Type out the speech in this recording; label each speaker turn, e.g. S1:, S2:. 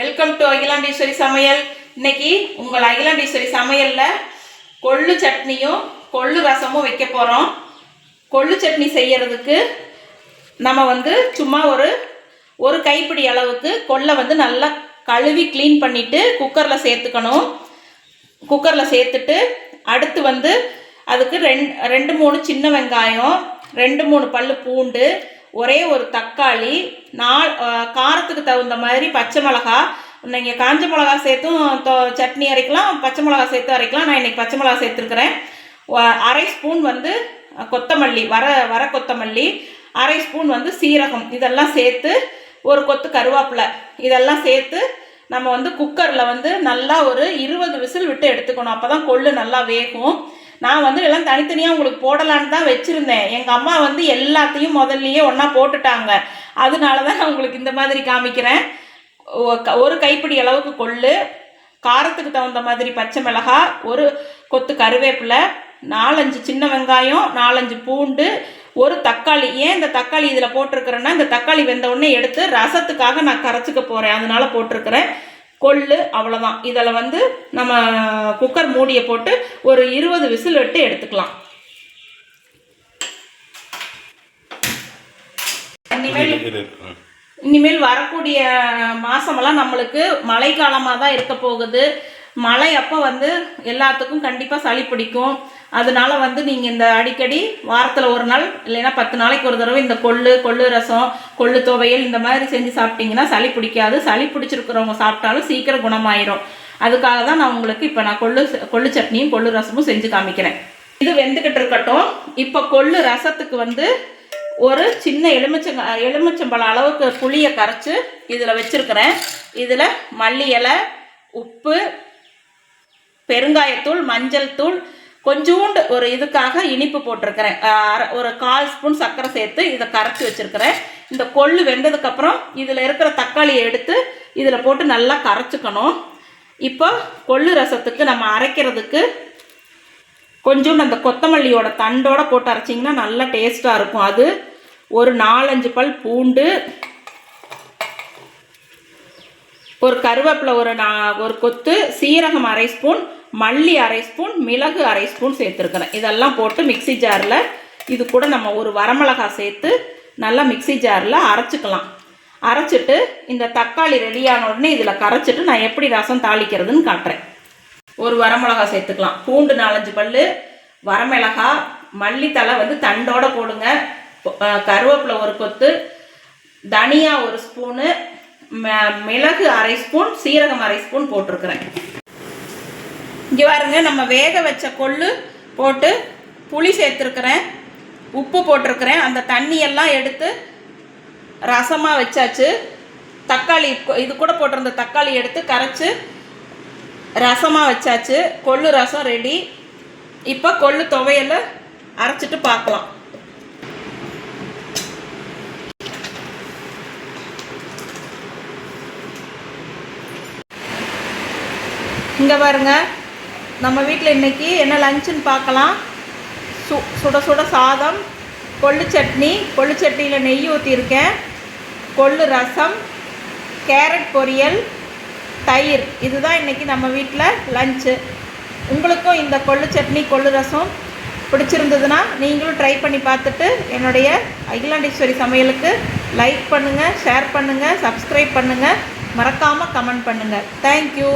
S1: Welcome to Akilandeswari சமையல். இன்னைக்கு உங்கள் அகிலாண்டீஸ்வரி சமையலில் கொள்ளு சட்னியும் கொள்ளு ரசமும் வைக்க போகிறோம் கொள்ளு சட்னி செய்யறதுக்கு நம்ம வந்து சும்மா ஒரு ஒரு கைப்பிடி அளவுக்கு கொள்ளை வந்து நல்லா கழுவி க்ளீன் பண்ணிவிட்டு குக்கரில் சேர்த்துக்கணும். குக்கரில் சேர்த்துட்டு அடுத்து வந்து அதுக்கு ரெண்டு ரெண்டு மூணு சின்ன வெங்காயம் ரெண்டு மூணு பல் பூண்டு ஒரே ஒரு தக்காளி நாள் காரத்துக்கு தகுந்த மாதிரி பச்சை மிளகா நீங்கள் காஞ்ச மிளகா சேர்த்தும் தொ- சட்னி அரைக்கலாம் பச்சை மிளகா சேர்த்து அரைக்கலாம். நான் இன்றைக்கி பச்சை மிளகா சேர்த்துருக்குறேன். அரை ஸ்பூன் வந்து கொத்தமல்லி வர வர கொத்தமல்லி அரை ஸ்பூன் வந்து சீரகம். இதெல்லாம் சேர்த்து ஒரு கொத்து கருவேப்பிலை. இதெல்லாம் சேர்த்து நம்ம வந்து குக்கரில் வந்து நல்லா ஒரு இருபது விசில் விட்டு எடுத்துக்கணும். அப்போ தான் கொள்ளு நல்லா வேகும். நான் வந்து எல்லாம் தனித்தனியாக உங்களுக்கு போடலான்னு தான் வச்சுருந்தேன். எங்கள் அம்மா வந்து எல்லாத்தையும் முதல்லையே ஒன்றா போட்டுட்டாங்க. அதனால தான் நான் உங்களுக்கு இந்த மாதிரி காமிக்கிறேன். க- ஒரு கைப்பிடி அளவுக்கு கொள்ளு காரத்துக்கு தகுந்த மாதிரி பச்சை மிளகாய் ஒரு கொத்து கருவேப்பிலை நாலஞ்சு சின்ன வெங்காயம் நாலஞ்சு பூண்டு ஒரு தக்காளி. ஏன் இந்த தக்காளி இதில் போட்டிருக்கிறேன்னா இந்த தக்காளி வெந்த உடனே எடுத்து ரசத்துக்காக நான் கரைச்சிக்க போகிறேன் அதனால போட்டிருக்கிறேன். கொள்ளு அவ்வளோதான் இதில் வந்து நம்ம குக்கர் மூடியை போட்டு ஒரு இருபது விசில் விட்டு எடுத்துக்கலாம். இனிமேல் இனிமேல் வரக்கூடிய மாதமெல்லாம் நம்மளுக்கு மழைக்காலமாக தான் இருக்க போகுது. மழை அப்போ வந்து எல்லாத்துக்கும் கண்டிப்பாக சளி பிடிக்கும். அதனால வந்து நீங்கள் இந்த அடிக்கடி வாரத்தில் ஒரு நாள் இல்லைன்னா பத்து நாளைக்கு ஒரு தடவை இந்த கொள்ளு கொள்ளு ரசம் கொள்ளு துவையல் இந்த மாதிரி செஞ்சு சாப்பிட்டீங்கன்னா சளி பிடிக்காது. சளி பிடிச்சிருக்கிறவங்க சாப்பிட்டாலும் சீக்கிரம் குணமாயிரும். அதுக்காக தான் நான் உங்களுக்கு இப்போ நான் கொள்ளு கொள்ளு சட்னியும் கொள்ளு ரசமும் செஞ்சு காமிக்கிறேன். இது வெந்துக்கிட்டு இருக்கட்டும். இப்போ கொள்ளு ரசத்துக்கு வந்து ஒரு சின்ன எலுமிச்சங்க எலுமிச்சம்பழம் அளவுக்கு புளியை கரைச்சி இதில் வச்சுருக்கிறேன். இதில் மல்லி இலை உப்பு பெருங்காயத்தூள் மஞ்சள் தூள் கொஞ்சோண்டு ஒரு இதுக்காக இனிப்பு போட்டிருக்கிறேன். அரை- ஒரு கால் ஸ்பூன் சர்க்கரை சேர்த்து இதை கரைச்சி வச்சுருக்கிறேன். இந்த கொள்ளு வெந்ததுக்கப்புறம் இதில் இருக்கிற தக்காளியை எடுத்து இதில் போட்டு நல்லா கரைச்சிக்கணும். இப்போ கொள்ளு ரசத்துக்கு நம்ம அரைக்கிறதுக்கு கொஞ்சோண்டு அந்த கொத்தமல்லியோட தண்டோட போட்டு அரைச்சிங்கன்னா நல்லா டேஸ்ட்டாக இருக்கும். அது ஒரு நாலஞ்சு பல் பூண்டு ஒரு கருவேப்பிலை ஒரு நா ஒரு கொத்து சீரகம் அரை ஸ்பூன் மல்லி அரை ஸ்பூன் மிளகு அரை ஸ்பூன் சேர்த்துருக்கிறேன் இதெல்லாம் போட்டு மிக்ஸி ஜாரில் இது கூட நம்ம ஒரு வரமிளகாய் சேர்த்து நல்லா மிக்ஸி ஜாரில் அரைச்சிக்கலாம். அரைச்சிட்டு இந்த தக்காளி ரெடியான உடனே இதில் கரைச்சிட்டு நான் எப்படி ரசம் தாளிக்கிறதுன்னு காட்டுறேன். ஒரு வரமிளகாய் சேர்த்துக்கலாம். பூண்டு நாலஞ்சு பல் வரமிளகாய் மல்லித்தலை வந்து தண்டோடு போடுங்க. கருவேப்பிலை ஒரு கொத்து தனியா ஒரு ஸ்பூனு ம- மிளகு அரை ஸ்பூன் சீரகம் அரை ஸ்பூன் போட்டிருக்கிறேன். இங்கே பாருங்க நம்ம வேக வச்ச கொள்ளு போட்டு புளி சேர்த்துருக்குறேன். உப்பு போட்டிருக்கிறேன். அந்த தண்ணியெல்லாம் எடுத்து ரசமாக வச்சாச்சு. தக்காளி இது கூட போட்டிருந்த தக்காளி எடுத்து கரைச்சி ரசமாக வச்சாச்சு. கொள்ளு ரசம் ரெடி இப்போ கொள்ளு துவையலை அரைச்சிட்டு பார்க்கலாம். இங்கே பாருங்க நம்ம வீட்டில் இன்றைக்கி என்ன லஞ்சுன்னு பார்க்கலாம். சு சுட சுட சாதம் கொள்ளு சட்னி கொள்ளு சட்னியில் நெய் ஊற்றிருக்கேன் கொள்ளு ரசம் கேரட் பொரியல் தயிர். இதுதான் இன்றைக்கி நம்ம வீட்டில் லஞ்சு உங்களுக்கும் இந்த கொள்ளு சட்னி கொள்ளு ரசம் பிடிச்சிருந்ததுன்னா நீங்களும் ட்ரை பண்ணி பார்த்துட்டு என்னுடைய அகிலாண்டீஸ்வரி சமையலுக்கு லைக் பண்ணுங்கள் ஷேர் பண்ணுங்கள் சப்ஸ்கிரைப் பண்ணுங்கள் மறக்காமல் கமெண்ட் பண்ணுங்கள் தேங்க்யூ